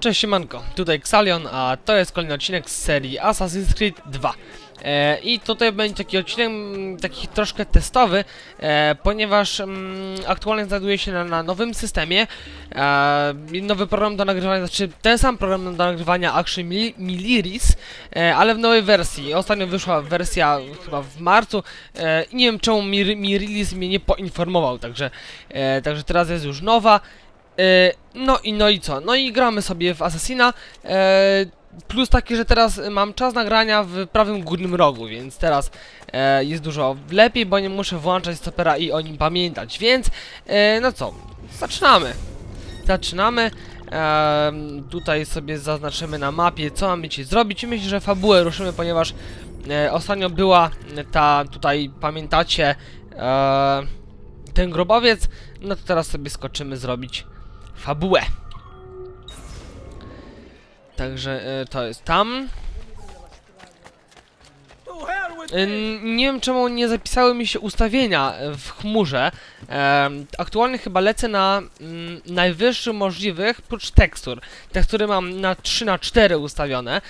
Cześć siemanko, tutaj Xalion, a to jest kolejny odcinek z serii Assassin's Creed 2. E, I tutaj będzie taki odcinek mm, taki troszkę testowy, e, ponieważ mm, aktualnie znajduje się na, na nowym systemie. E, nowy program do nagrywania, znaczy ten sam program do nagrywania Action Mil- Miliris, e, ale w nowej wersji. Ostatnio wyszła wersja chyba w marcu e, nie wiem czemu mi, mi release mnie nie poinformował, także, e, także teraz jest już nowa. E, no i no i co? No i gramy sobie w Assassina. E, plus taki, że teraz mam czas nagrania w prawym górnym rogu, więc teraz e, jest dużo lepiej, bo nie muszę włączać stopera i o nim pamiętać. Więc no co? Zaczynamy. Zaczynamy. Tutaj sobie zaznaczymy na mapie, co mamy dzisiaj zrobić. I myślę, że fabułę ruszymy, ponieważ e, ostatnio była ta, tutaj pamiętacie, e, ten grobowiec. No to teraz sobie skoczymy zrobić fabułę. Także e, to jest tam. E, nie wiem czemu nie zapisały mi się ustawienia e, w chmurze. Aktualnie chyba lecę na mm, najwyższych możliwych, prócz tekstur. Tekstury mam na 3 na 4 ustawione.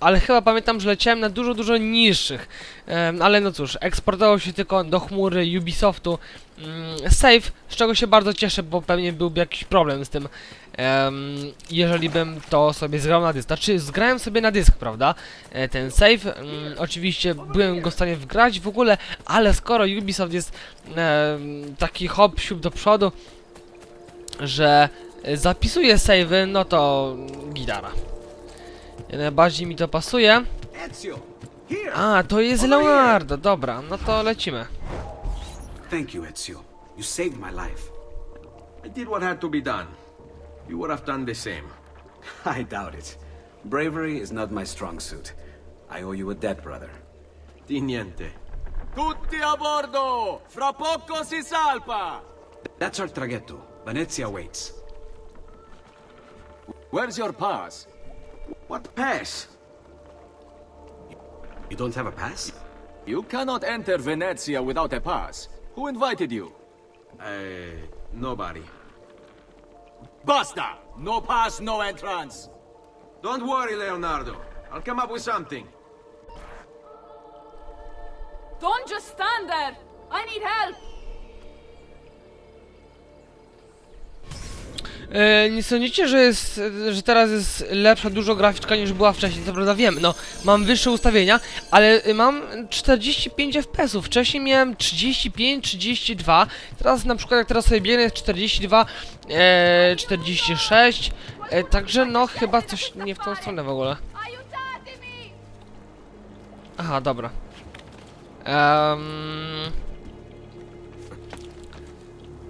Ale chyba pamiętam, że leciałem na dużo, dużo niższych. Em, ale no cóż, eksportował się tylko do chmury Ubisoftu mm, save, z czego się bardzo cieszę, bo pewnie byłby jakiś problem z tym, em, jeżeli bym to sobie zgrał na dysk. Znaczy, zgrałem sobie na dysk, prawda? E, ten save, mm, oczywiście byłem go w stanie wgrać w ogóle, ale skoro Ubisoft jest em, taki hop siup do przodu, że e, zapisuje savey, no to gitara. Najbardziej mi to pasuje. A, to jest Leonardo, dobra, no to lecimy. Thank you, Ezio. You saved my life. I did what had to be done. You would have done the same. I doubt it. Bravery is not my strong suit. I owe you a debt, brother. Di niente. Tutti a bordo! Fra poco si salpa! That's our traghetto. Venezia waits. Where's your pass? What pass? You don't have a pass? You cannot enter Venezia without a pass. Who invited you? Uh, nobody. Basta! No pass, no entrance! Don't worry, Leonardo. I'll come up with something. Don't just stand there! I need help! E, nie sądzicie, że jest, że teraz jest lepsza dużo graficzka niż była wcześniej, co prawda wiem, no, mam wyższe ustawienia, ale y, mam 45 FPS-ów, wcześniej miałem 35, 32, teraz na przykład jak teraz sobie biegnę jest 42, e, 46, e, także no chyba coś nie w tą stronę w ogóle. Aha, dobra. Em,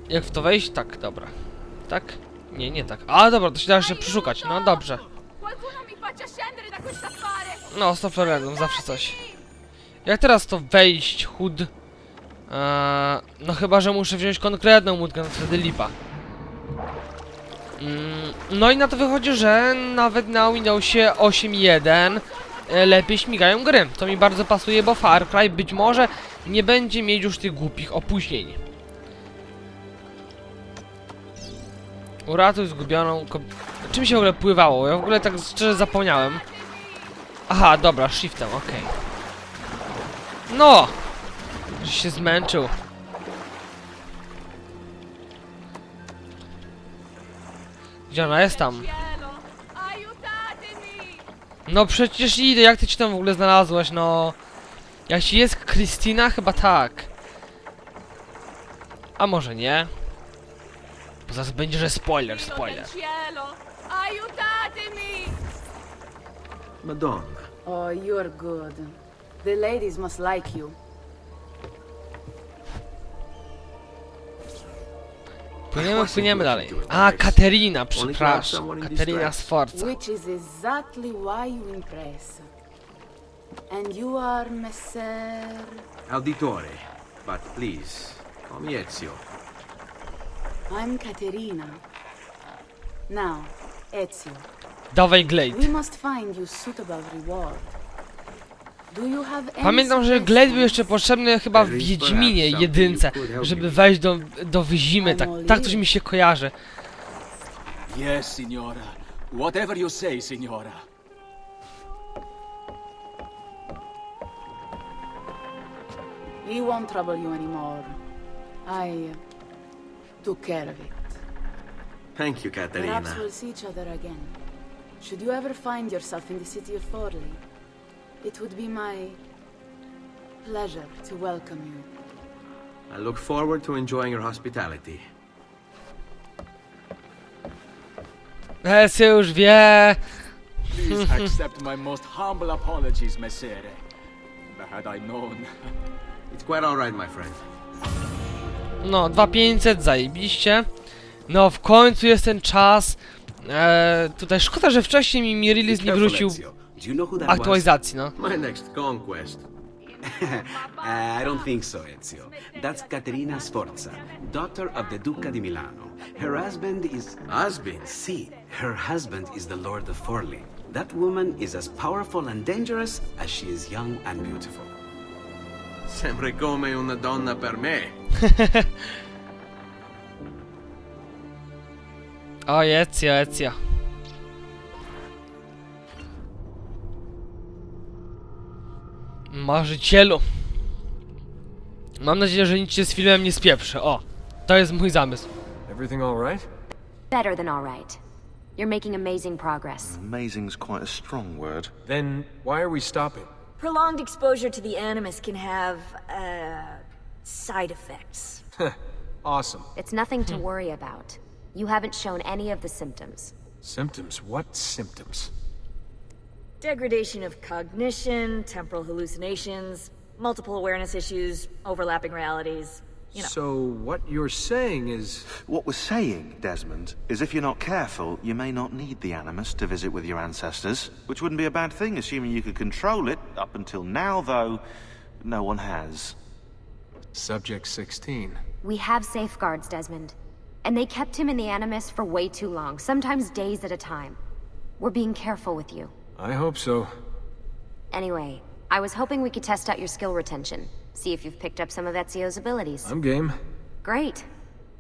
jak w to wejść? Tak, dobra. Tak? Nie, nie tak. A, dobra, to się da jeszcze przeszukać. No dobrze. No, 100 florenów, zawsze coś. Jak teraz to wejść, chud? Eee, no chyba, że muszę wziąć konkretną łódkę, no wtedy lipa. Mm, no i na to wychodzi, że nawet na Windowsie 8.1 e, lepiej śmigają gry. To mi bardzo pasuje, bo Far Cry być może nie będzie mieć już tych głupich opóźnień. Uratuj zgubioną. Czym się w ogóle pływało? Ja w ogóle tak szczerze zapomniałem. Aha, dobra, shiftem, okej. No! Że się zmęczył. Gdzie ona jest tam? No przecież idę, jak ty ci tam w ogóle znalazłaś, no... Jeśli jest Kristina, chyba tak. A może nie? Bo zaraz będzie, że spoiler, spoiler. Madonna. Oh, you're good. The ladies must like you. Płyniemy, płyniemy dalej. A, Katerina, przepraszam. Katerina. Sforza. Which is exactly why you impress. And you are Messer... Auditore. But please, call me Ezio. I'm Caterina. Now, Ezio, Dawaj Glade. we must find you suitable reward. Do you have any Pamiętam, że Glade był jeszcze potrzebny chyba w Wiedźminie jedynce, żeby wejść do, do Wyzimy, tak, tak coś mi się kojarzy. Yes, Signora. Whatever you say, Signora. He won't trouble you anymore. I took care of it. Thank you, Perhaps we'll see each other again. Should you ever find yourself in the city of Forli, it would be my pleasure to welcome you. I look forward to enjoying your hospitality. Eh, Ezio już wie. Please accept my most humble apologies, Messere. Had I known. It's quite all right, my friend. No, 2500, zajebiście. No, w końcu jest ten czas. E, tutaj szkoda, że wcześniej mi Mirilis nie Careful, wrócił aktualizacji, no. My next conquest. Uh, I don't think so, Ezio. That's Caterina Sforza, daughter of the Duca di Milano. Her husband is... Husband? See, her husband is the Lord of Forli. That woman is as powerful and dangerous as she is young and beautiful. Sempre come una donna per me. O, Ezio, Ezio. Marzycielu. Mam nadzieję, że nic się z filmem nie spieprzy. O, to jest mój zamysł. Everything all right? Better than all right. You're making amazing progress. Amazing's quite a strong word. Then why are we stopping? Prolonged exposure to the Animus can have, uh, side effects. Awesome. It's nothing to worry about. You haven't shown any of the symptoms. Symptoms? What symptoms? Degradation of cognition, temporal hallucinations, multiple awareness issues, overlapping realities. You know. So what you're saying is What we're saying, Desmond, is if you're not careful, you may not need the Animus to visit with your ancestors, which wouldn't be a bad thing, assuming you could control it. Up until now, though, no one has. Subject 16. We have safeguards, Desmond. And they kept him in the Animus for way too long, sometimes days at a time. We're being careful with you. I hope so. Anyway, I was hoping we could test out your skill retention. See if you've picked up some of Ezio's abilities. I'm game. Great.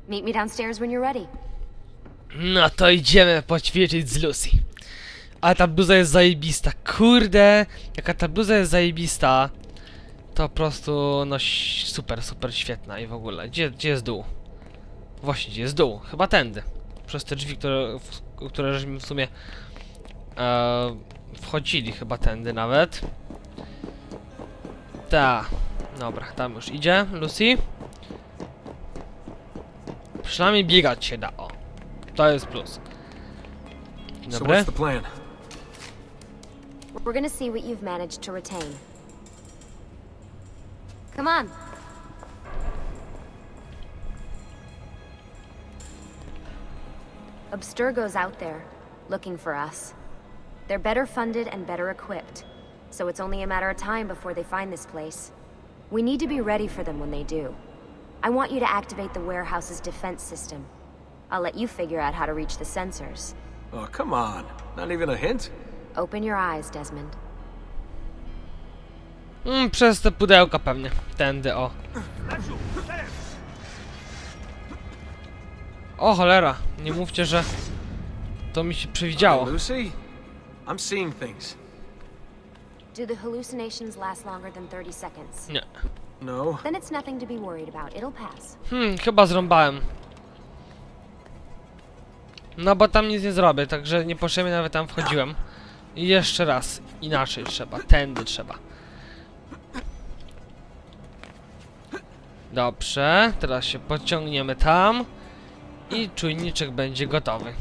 Meet me downstairs when you're ready. No to idziemy poćwiczyć z Lucy. Ale ta bluza jest zajebista. Kurde, jaka ta bluza jest zajebista. To po prostu, no super, super świetna i w ogóle. Gdzie, gdzie jest dół? Właśnie, gdzie jest dół? Chyba tędy. Przez te drzwi, które, w, które żeśmy w sumie e, wchodzili chyba tędy nawet. Ta. Dobra, tam już idzie Lucy. Przynajmniej biegać się da, o. To jest plus. So Dobre. what's the plan? We're gonna see what you've managed to retain. Come on. Abstergo's out there, looking for us. They're better funded and better equipped, so it's only a matter of time before they find this place. We need to be ready for them when they do. I want you to activate the warehouse's defense system. I'll let you figure out how to reach the sensors. Oh, come on. Not even a hint? Open your eyes, Desmond. Mm, przez te pudełka pewnie. Tędy, o. O cholera, nie mówcie, że to mi się przewidziało. Lucy? I'm seeing things. Do the hallucinations last longer than 30 seconds? Nie. No. Then it's nothing to be worried about. It'll pass. Hmm, chyba zrąbałem. No bo tam nic nie zrobię, także niepotrzebnie nawet tam wchodziłem. I jeszcze raz, inaczej trzeba, tędy trzeba. Dobrze, teraz się podciągniemy tam. I czujniczek będzie gotowy.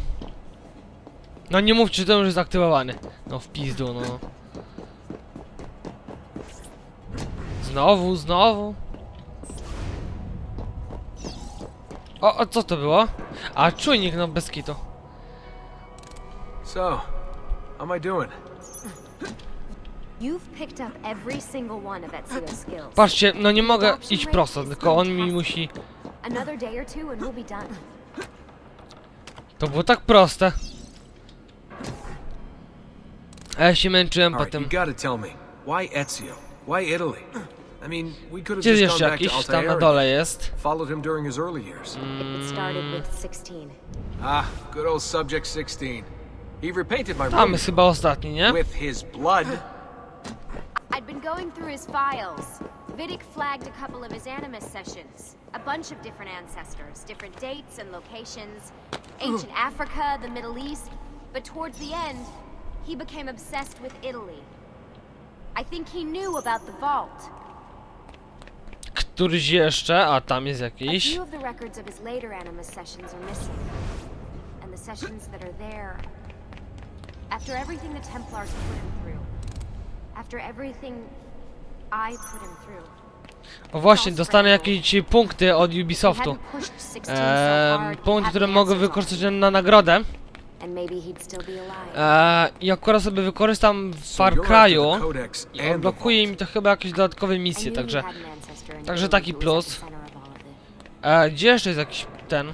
No nie mówcie, że to już jest aktywowany. No w pizdu, no. Znowu, znowu. O, o, co to było? A, czujnik, no bez kitu. So, how am I doing? You've picked up every single one of Ezio's skills. Patrzcie, no nie mogę iść prosto, tylko on mi musi... Another day or two and we'll be done. To było tak proste. A ja się męczyłem All right, potem. you gotta tell me. Why Ezio? Why Italy? I mean, we could have Gdzie just jeszcze gone back to jakiś tam na Altair dole jest? followed him during his early years. It started with 16. Ah, good old Subject 16. He repainted my Tam room jest chyba ostatni, nie? with his blood. I'd been going through his files. Vidic flagged a couple of his Animus sessions. A bunch of different ancestors, different dates and locations. Ancient Africa, the Middle East. But towards the end, he became obsessed with Italy. I think he knew about the vault. Któryś jeszcze? A tam jest jakiś. few of the records of his later Animus sessions are missing. And the sessions that are there. After everything the Templars put him through. After everything I put him through. O właśnie, dostanę jakieś punkty od Ubisoftu. Hadn't pushed 16 so Eee, punkty, które mogę wykorzystać na nagrodę. Eee, I akurat sobie wykorzystam w Far Cry'u. I odblokuje mi to chyba jakieś dodatkowe misje, także... także taki plus. E, gdzie jeszcze jest jakiś ten?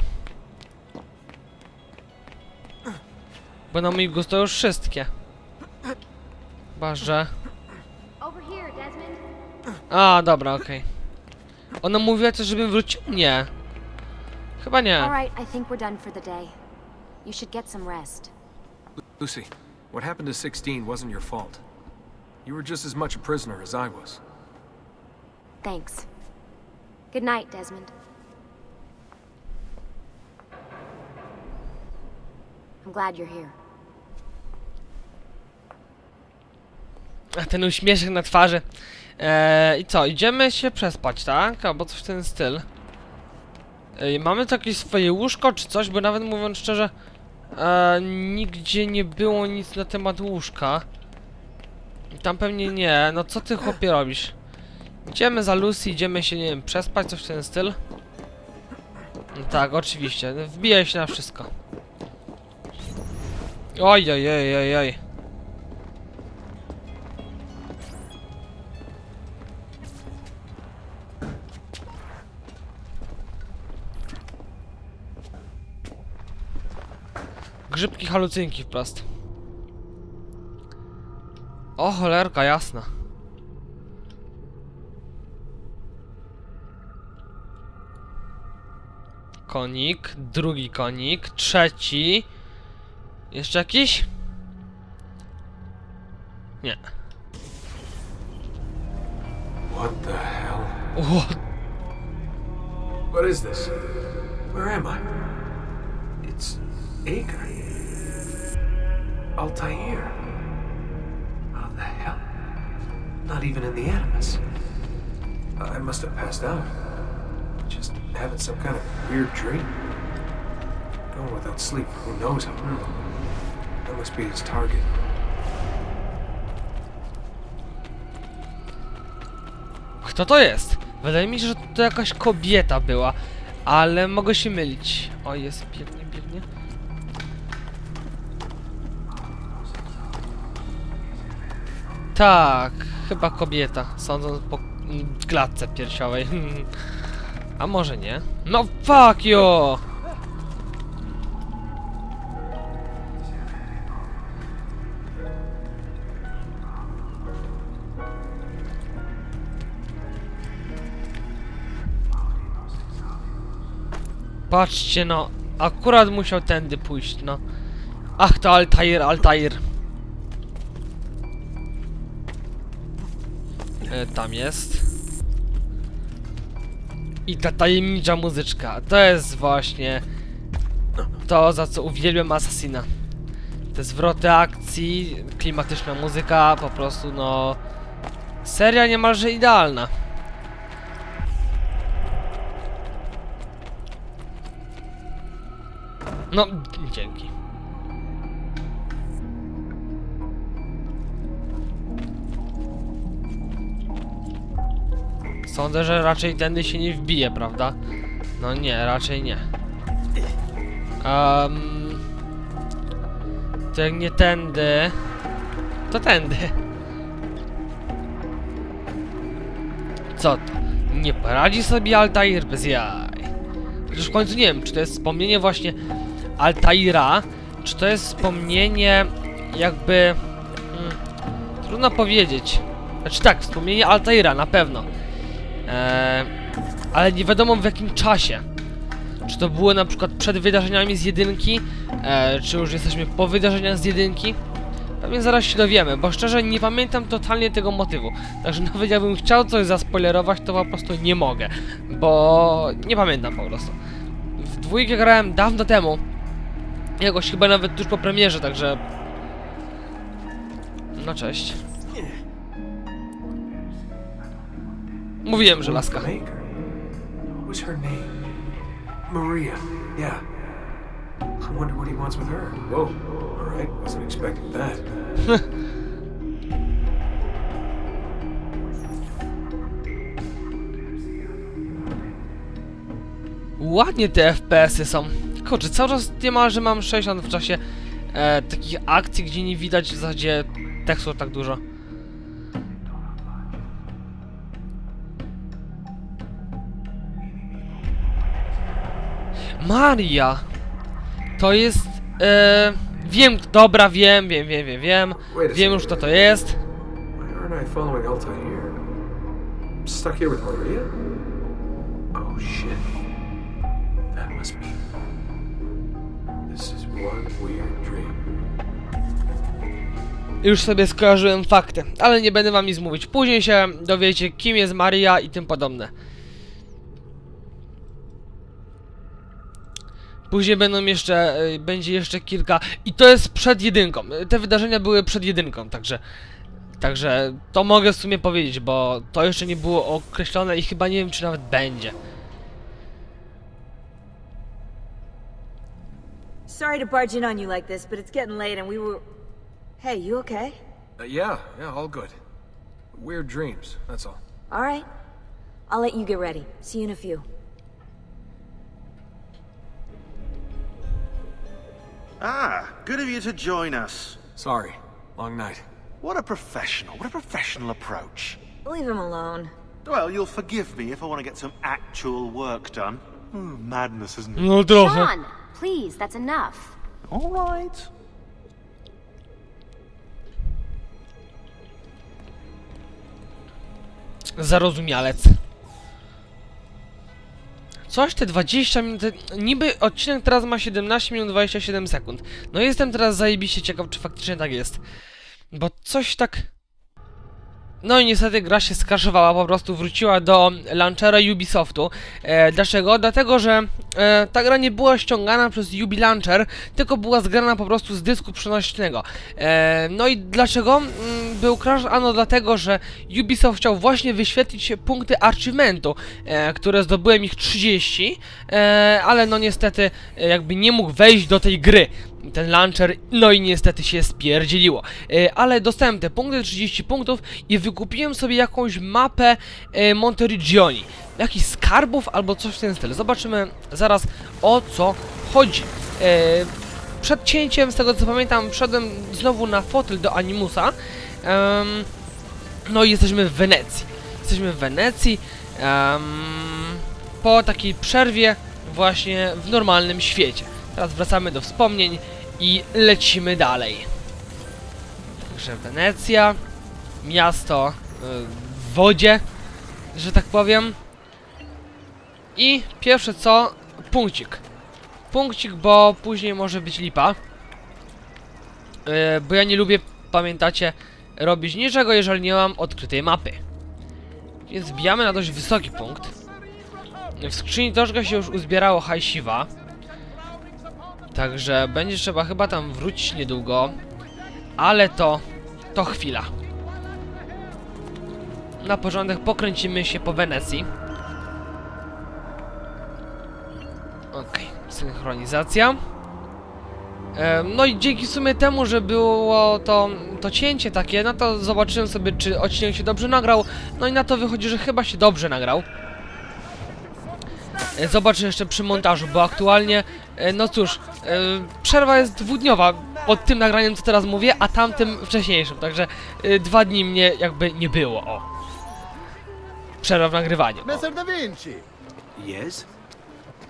Bo na mój gust to już wszystkie. Chyba, że... A, dobra, okej. Ona mówiła też, żebym wrócił? Nie. Chyba nie. All right, I think we're done for the day. You should get some rest. Lucy, what happened to 16 wasn't your fault. You were just as much a prisoner as I was. Thanks. Good night, Desmond. I'm glad you're here. A ten uśmieszek na twarzy. Eee, I co, idziemy się przespać, tak? Albo coś w ten styl. Ej, mamy tu jakieś swoje łóżko czy coś, bo nawet mówiąc szczerze, e, nigdzie nie było nic na temat łóżka. Tam pewnie nie, no co ty chłopie robisz? Idziemy za Lucy, idziemy się, nie wiem, przespać, coś w ten styl. No tak, oczywiście, wbijaj się na wszystko. Oj, oj, oj, oj, oj. Grzybki halucynki wprost. O cholerka jasna. Konik, drugi konik, trzeci. Jeszcze jakiś? Nie. What the hell? O, What is this? Where am I? It's Acre. Altair. How the hell? Not even in the Animus. I must have passed out. Having some kind of weird dream. Going without sleep for who knows how long. That must be his target. Kto to jest? Wydaje mi się, że to jakaś kobieta była, ale mogę się mylić. O, jest, biegnie, biegnie. Tak, chyba kobieta, sądząc po klatce piersiowej. A może nie? No fuck you! Patrzcie no, akurat musiał tędy pójść, no. Ach, to Altair, Altair. E, tam jest. I ta tajemnicza muzyczka, to jest właśnie to, za co uwielbiam Assassina. Te zwroty akcji, klimatyczna muzyka, po prostu no... Seria niemalże idealna. No, dzięki. Sądzę, że raczej tędy się nie wbije, prawda? No nie, raczej nie. Um, to jak nie tędy, to tędy. Co to? Nie poradzi sobie Altair bez jaj. Przecież w końcu nie wiem, czy to jest wspomnienie właśnie Altaira, czy to jest wspomnienie jakby... Hmm, trudno powiedzieć. Znaczy tak, wspomnienie Altaira na pewno. E, ale nie wiadomo w jakim czasie. Czy to było na przykład przed wydarzeniami z jedynki, e, czy już jesteśmy po wydarzeniach z jedynki. Pewnie zaraz się dowiemy, bo szczerze nie pamiętam totalnie tego motywu. Także nawet jakbym chciał coś zaspoilerować, to po prostu nie mogę, bo nie pamiętam po prostu. W dwójkę grałem dawno temu, jakoś chyba nawet tuż po premierze, także... No cześć. Mówiłem, że laska. Her name? Maria. Yeah. I wonder what he wants with her. Whoa. All right. Wasn't expecting that. Ładnie te FPS-y są. Kurczę, cały czas niemalże mam 60 w czasie e, takich akcji, gdzie nie widać w zasadzie tekstu tak dużo. Maria! To jest... E, wiem, dobra, wiem, wiem, wiem, wiem, wiem. Wiem już kto to jest. Aren't I following Altair? I'm stuck here with Maria? Oh shit. That must be. This is one weird dream. Już sobie skojarzyłem fakty, ale nie będę wam nic mówić. Później się dowiecie, kim jest Maria i tym podobne. Później będą jeszcze, y, będzie jeszcze kilka i to jest przed jedynką. Te wydarzenia były przed jedynką, także także to mogę w sumie powiedzieć, bo to jeszcze nie było określone i chyba nie wiem czy nawet będzie. Sorry to barge in on you like this, but it's getting late and we were. Hey, you okay? Uh, yeah, yeah, all good. Weird dreams, that's all. Alright. I'll let you get ready. See you in a few. Ah, good of you to join us. Sorry. Long night. What a professional. What a professional approach. Leave him alone. Well, you'll forgive me if I want to get some actual work done. Hmm, madness, isn't it? No trochę. Sean, please, that's enough. All right. Zarozumialec. Coś te 20 minut. Niby odcinek teraz ma 17 minut 27 sekund. No jestem teraz zajebiście ciekaw, czy faktycznie tak jest. Bo coś tak. No i niestety gra się skraszowała, po prostu wróciła do launchera Ubisoftu. E, dlaczego? Dlatego, że e, ta gra nie była ściągana przez Ubi Launcher, tylko była zgrana po prostu z dysku przenośnego. E, no i dlaczego mm, był crash? Ano dlatego, że Ubisoft chciał właśnie wyświetlić punkty achievementu, e, które zdobyłem ich 30, e, ale no niestety e, jakby nie mógł wejść do tej gry ten launcher, no i niestety się spierdzieliło. E, ale dostałem te punkty, 30 punktów i wykupiłem sobie jakąś mapę e, Monteriggioni. Jakichś skarbów albo coś w ten stylu. Zobaczymy zaraz o co chodzi. E, przed cięciem, z tego co pamiętam, wszedłem znowu na fotel do Animusa. Em, no i jesteśmy w Wenecji. Jesteśmy w Wenecji. em, po takiej przerwie właśnie w normalnym świecie. Teraz wracamy do wspomnień i lecimy dalej. Także Wenecja, miasto y, w wodzie, że tak powiem. I pierwsze co, punkcik. Punkcik, bo później może być lipa. Y, bo ja nie lubię, pamiętacie, robić niczego, jeżeli nie mam odkrytej mapy. Więc wbijamy na dość wysoki punkt. W skrzyni troszkę się już uzbierało hajsiwa. Także będzie trzeba chyba tam wrócić niedługo. Ale to... to chwila. Na porządek pokręcimy się po Wenecji. Okej, synchronizacja. E, No i dzięki w sumie temu, że było to, to cięcie takie, no to zobaczyłem sobie, czy odcinek się dobrze nagrał. No i na to wychodzi, że chyba się dobrze nagrał. E, Zobaczę jeszcze przy montażu, bo aktualnie, e, no cóż, e, przerwa jest dwudniowa pod tym nagraniem, co teraz mówię, a tamtym wcześniejszym, także dwa dni mnie jakby nie było, o. Przerwa w nagrywaniu. O. Messer Da Vinci! Yes?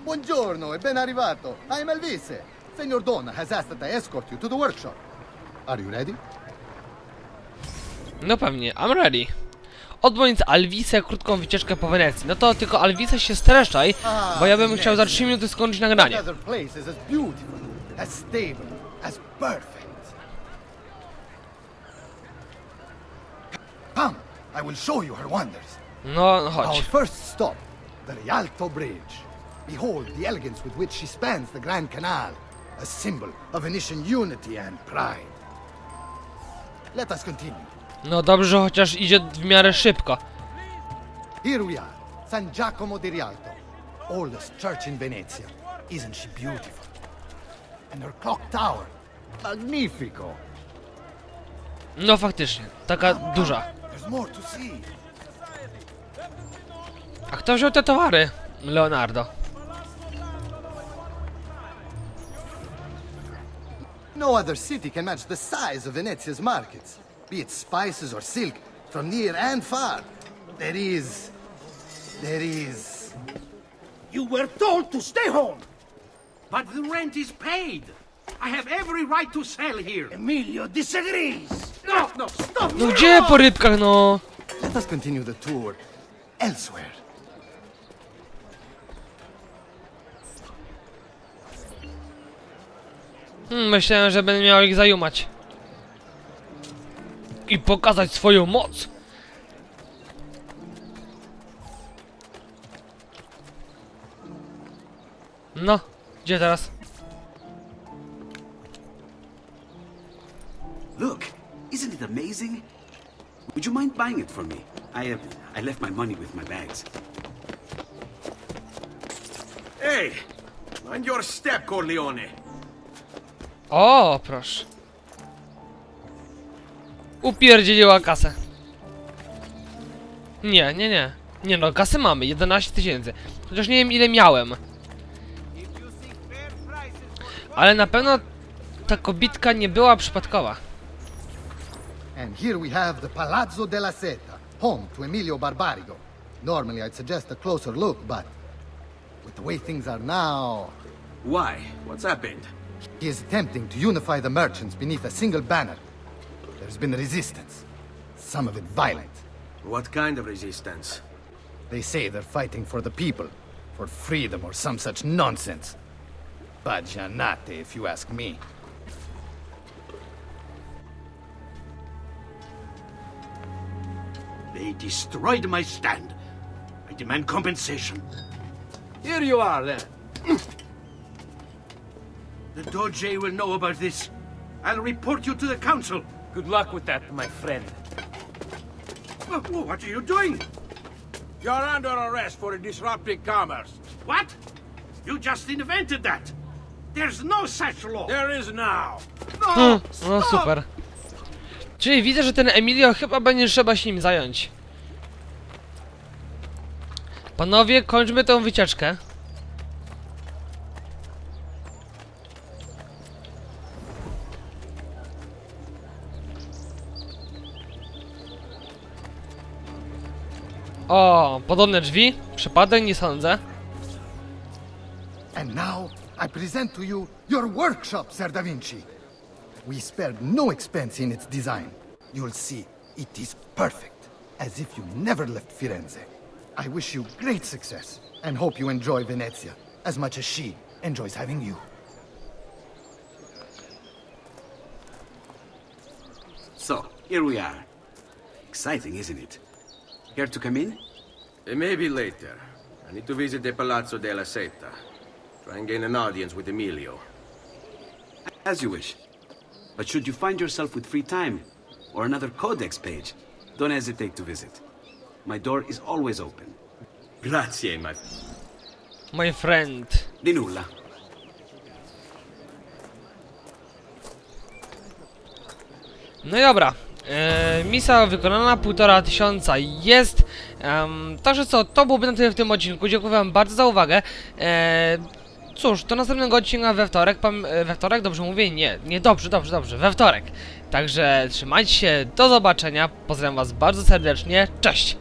Buongiorno e ben arrivato. I am Elvise. Signor Donna has asked that I escort you to the workshop. Are you ready? No pewnie, I'm ready. Odbądź Alwisę krótką wycieczkę po Wenecji. No to tylko Alwisę się streszczaj, bo ja bym chciał za 3 minuty skończyć nagranie. No, no Our chodź. first stop, the Rialto Bridge. Behold the elegance with which she spans the Grand Canal, a symbol of Venetian unity and pride. Let us continue. No dobrze, że chociaż idzie w miarę szybko. Here we are, San Giacomo di Rialto, oldest church in Venezia. Isn't she beautiful? And her clock tower, magnifico. No faktycznie, taka duża. There's more to see. A kto wziął te towary? Leonardo. No other city can match the size of Venezia's markets, be it spices or silk, from near and far. There is. There is. You were told to stay home. But the rent is paid. I have every right to sell here. Emilio disagrees. No, no, stop. No gdzie po rybkach, no? Let us continue the tour elsewhere. Hmm, myślałem, że będę miał ich zajumać. I pokazać swoją moc. No, gdzie teraz? Look, isn't it amazing? Would you mind buying it for me? I have, I left my money with my bags. Hey, mind your step, Corleone. O, proszę. Upierdzieliła kasę. Nie, nie, nie. Nie no, kasy mamy, 11 tysięcy. Chociaż nie wiem ile miałem. Ale na pewno ta kobitka nie była przypadkowa. And here we have the Palazzo della Seta, home to Emilio Barbarigo. Normally, I'd suggest a closer look, but with the way things are now, Why? What's happened? he is attempting to unify the merchants beneath a single banner. There's been resistance, some of it violent. What kind of resistance? They say they're fighting for the people, for freedom or some such nonsense. Baggianate, if you ask me. They destroyed my stand. I demand compensation. Here you are, then. The Doge will know about this. I'll report you to the council. Good luck with that, my friend. Wha- wha- What are you doing? You're under arrest for disrupting commerce. What? You just invented that. There's no such law. There is now. Hmm, no super. Czyli widzę, że ten Emilio chyba będzie trzeba się nim zająć. Panowie, kończmy tę wycieczkę. O, podobne drzwi? Przypadek? Nie sądzę. And now, I present to you your workshop, Ser Da Vinci. We spared no expense in its design. You'll see, it is perfect, as if you never left Firenze. I wish you great success, and hope you enjoy Venezia as much as she enjoys having you. So, here we are. Exciting, isn't it? Care to come in? Maybe later. I need to visit the Palazzo della Seta. Try and gain an audience with Emilio. As you wish. But should you find yourself with free time, or another codex page, don't hesitate to visit. My door is always open. Grazie, my... My friend. Di nulla. No i dobra. E, misja wykonana, półtora tysiąca jest. Em, także co, to byłoby na tyle w tym odcinku. Dziękuję wam bardzo za uwagę. E, cóż, do następnego odcinka we wtorek. E, we wtorek, dobrze mówię? Nie, nie, dobrze, dobrze, dobrze, we wtorek. Także trzymajcie się, do zobaczenia. Pozdrawiam was bardzo serdecznie, cześć!